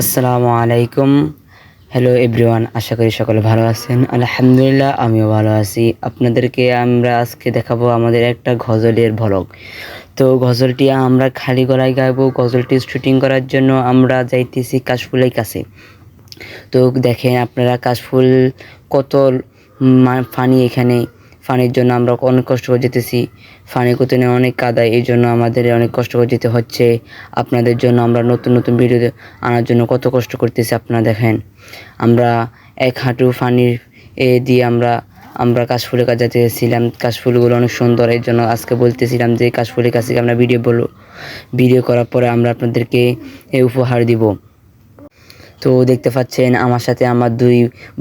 আসসালামু আলাইকুম। Hello everyone আশা করি সকলে ভালো আছেন। আলহামদুলিল্লাহ, আমিও ভালো আছি। আপনাদেরকে আমরা আজকে দেখাবো আমাদের একটা গজলের ভলগ তো গজলটি আমরা খালি গলায় গাইবো, গজলটি শুটিং করার জন্য আমরা যাইতেছি কাশফুলের কাছে। তো দেখেন আপনারা কাশফুল কত পানি এখানে। পানির জন্য আমরা অনেক কষ্ট করে যেতেছি। ফানি করতে নিয়ে অনেক কাদায় এই জন্য আমাদের অনেক কষ্ট করে যেতে হচ্ছে। আপনাদের জন্য আমরা নতুন নতুন ভিডিও আনার জন্য কত কষ্ট করতেছি, আপনারা দেখেন। আমরা এক হাঁটু পানির এ দিয়ে আমরা আমরা কাশফুলের কাছে যেতেছিলাম কাশফুলগুলো অনেক সুন্দর এর জন্য আজকে বলতেছিলাম যে কাশফুলের কাছে আমরা ভিডিও বলো ভিডিও করার পরে আমরা আপনাদেরকে উপহার দিব। তো দেখতে পাচ্ছেন, আমার সাথে আমার দুই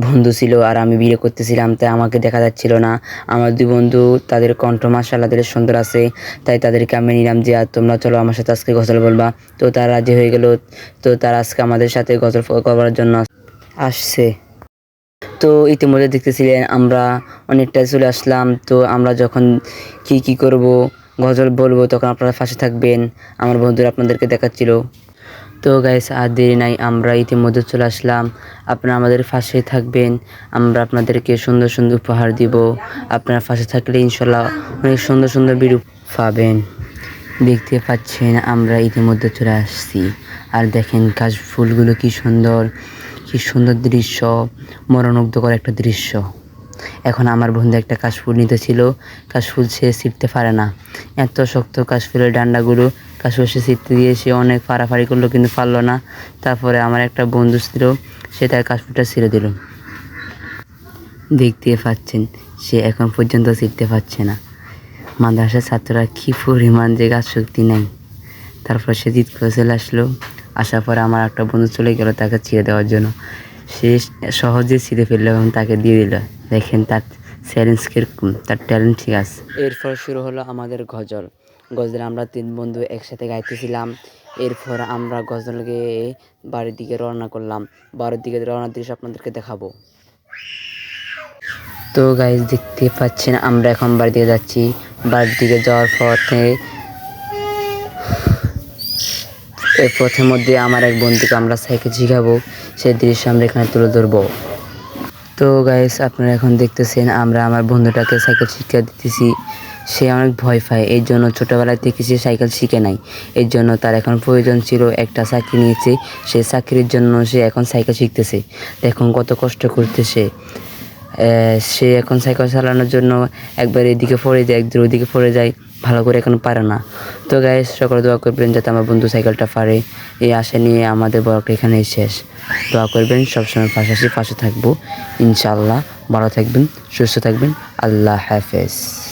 বন্ধু ছিল আর আমি বিয়ে করতেছিলাম, তাই আমাকে দেখা যাচ্ছিল না। আমার দুই বন্ধু, তাদের কণ্ঠ মাসাল্লাহ তাদের সুন্দর আছে, তাই তাদেরকে আমি নিলাম যে, আর তোমরা চলো আমার সাথে আজকে গজল বলবা। তো তারা রাজি হয়ে গেল, তো তারা আজকে আমাদের সাথে গজল করার জন্য আসছে। তো ইতিমধ্যে দেখতেছিলেন, আমরা অনেকটা চলে আসলাম, তো আমরা যখন কি কি করব, গজল বলব, তখন আপনারা ফাঁসে থাকবেন। আমার বন্ধুরা আপনাদেরকে দেখাচ্ছিল। তো গাইস আর দেরি নাই, আমরা ইতিমধ্যে চলে আসলাম। আপনারা আমাদের পাশে থাকবেন, আমরা আপনাদেরকে সুন্দর সুন্দর উপহার দিব। আপনারা পাশে থাকলে ইনশাল্লাহ অনেক সুন্দর সুন্দর ভিডিও পাবেন। দেখতে পাচ্ছেন, আমরা ইতিমধ্যে চলে আসছি। আর দেখেন কাশ ফুলগুলো কি সুন্দর কি সুন্দর দৃশ্য মনোমুগ্ধকর একটা দৃশ্য। এখন আমার বন্ধু একটা কাশফুল নিতে ছিল কাশফুল সে ছিটতে পারে না। এত শক্ত কাশফুলের ডান্ডাগুলো সে ছিটতে দিয়ে সে অনেক ফাড়াফাড়ি করল, কিন্তু পারল না। তারপরে আমার একটা বন্ধু ছিল, সে তার কাশফুলটা ছিঁড়ে দিল। দেখতে পাচ্ছেন, সে এখন পর্যন্ত ছিটতে পারছে না। মাদ্রাসার ছাত্ররা কী পরিমাণ যে গাছ শক্তি নেই। তারপর সে জিত করে চলে আসলো। আসার পরে আমার একটা বন্ধু চলে গেল তাকে ছিঁড়ে দেওয়ার জন্য। সে সহজে ছিঁড়ে ফেলল এবং তাকে দিয়ে দিল। দেখেন তার চ্যালেঞ্জ তার ট্যালেন্ট ঠিক আছে। এরপর শুরু হলো আমাদের গজল। গজল আমরা তিন বন্ধু একসাথে গাইতেছিলাম। এরপর আমরা গজল গেয়ে বাড়ির দিকে রওনা করলাম। বাড়ির দিকে রওনা দৃশ্য আপনাদেরকে দেখাবো। তো গাইজ দেখতে পাচ্ছেন, আমরা এখন বাড়ি দিকে যাচ্ছি। বাড়ির দিকে যাওয়ার পথে, এর পথের মধ্যে আমার এক বন্ধুকে আমরা সাইকেল শিখাবো। সেই দৃশ্য আমরা এখানে তুলে ধরবো। তো গাইস আপনারা এখন দেখতেছেন, আমরা আমার বন্ধুটাকে সাইকেল শিক্ষা দিতেছি। সে অনেক ভয় পায়, এর জন্য ছোটোবেলায় থেকে সে সাইকেল শিখে নাই। এর জন্য তার এখন প্রয়োজন ছিল একটা চাকরি নিয়েছে। সে চাকরির জন্য সে এখন সাইকেল শিখতেছে। দেখুন কত কষ্ট করতেছে। সে এখন সাইকেল চালানোর জন্য একবার এদিকে পড়ে যায়, একদিন ওইদিকে পড়ে যায়, ভালো করে এখন পারে না। তো গায়ে সকলে দোয়া করবেন যাতে আমার বন্ধু সাইকেলটা পারে। এই আশা নিয়ে আমাদের বড়টা এখানেই শেষ। দোয়া করবেন, সবসময় পাশাপাশি পাশে থাকব। ইনশাল্লাহ ভালো থাকবেন, সুস্থ থাকবেন। আল্লাহ হাফেজ।